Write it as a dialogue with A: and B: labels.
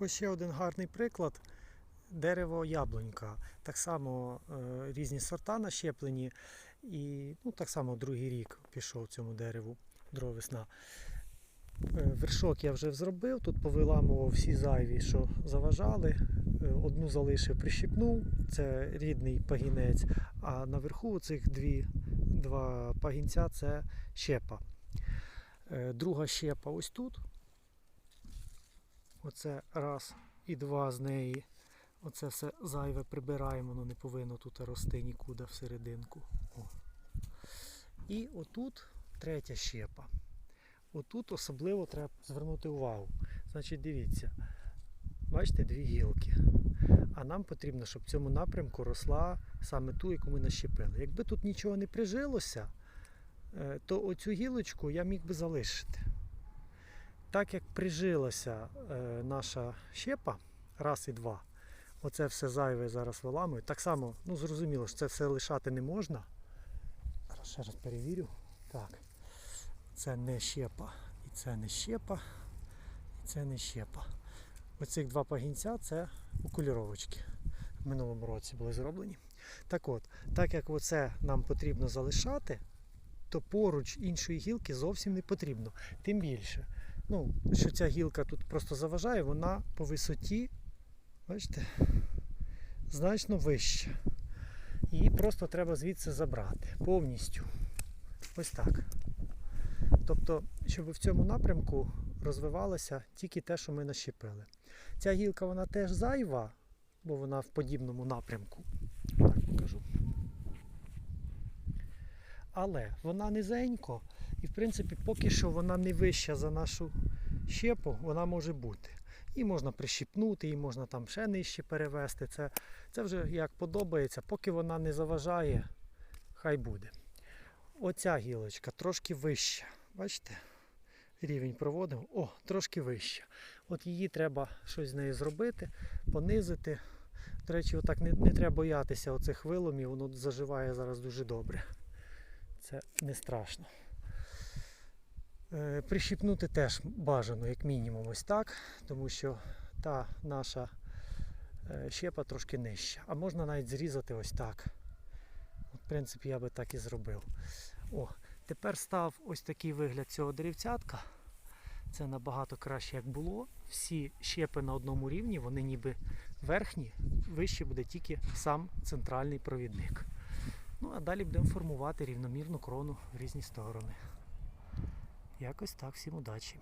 A: Ось ще один гарний приклад. Дерево яблунька. Так само е, різні сорта нащеплені. І ну, так само другий рік пішов цьому дереву, друга весна. Е, Вершок я вже зробив, тут повиламував всі зайві, що заважали. Е, Одну залишив, прищипнув, це рідний пагінець, а наверху цих дві, два пагінця це щепа. Е, Друга щепа ось тут. Оце раз і два з неї. Оце все зайве прибираємо, воно не повинно тут рости нікуди всерединку. О. І отут третя щепа. Отут особливо треба звернути увагу. Значить, дивіться, бачите, дві гілки. А нам потрібно, щоб в цьому напрямку росла саме ту, яку ми нащепили. Якби тут нічого не прижилося, е, то оцю гілочку я міг би залишити. Так як прижилася е, наша щепа, раз і два, оце все зайве зараз виламую. Так само, ну зрозуміло, що це все лишати не можна. Зараз ще раз перевірю. Так. Це не щепа, і це не щепа, і це не щепа. Оцих два пагінця це окуліровочки. В минулому році були зроблені. Так от, так як оце нам потрібно залишати, то поруч іншої гілки зовсім не потрібно. Тим більше, ну, що ця гілка тут просто заважає, вона по висоті, бачите, значно вища. Її просто треба звідси забрати повністю. Ось так. Тобто, щоб в цьому напрямку розвивалося тільки те, що ми нащепили. Ця гілка вона теж зайва, бо вона в подібному напрямку. Так покажу. Але вона низенько, і в принципі, поки що вона не вища за нашу щепу, вона може бути. Її можна прищіпнути, її можна там ще нижче перевести. Це, це вже як подобається, поки вона не заважає, хай буде. Оця гілочка трошки вища. Бачите? Рівень проводимо. О, трошки вища. От її треба щось з нею зробити, понизити. До речі, отак не, не треба боятися оцих виломів, воно заживає зараз дуже добре. Це не страшно. Е, прищіпнути теж бажано, як мінімум, ось так, тому що та наша е, щепа трошки нижча. А можна навіть зрізати ось так. В принципі, я би так і зробив. О, тепер став ось такий вигляд цього деревцятка. Це набагато краще, як було. Всі щепи на одному рівні, вони ніби верхні, вище буде тільки сам центральний провідник. Ну а далі будемо формувати рівномірну крону в різні сторони. Якось так, всім удачі.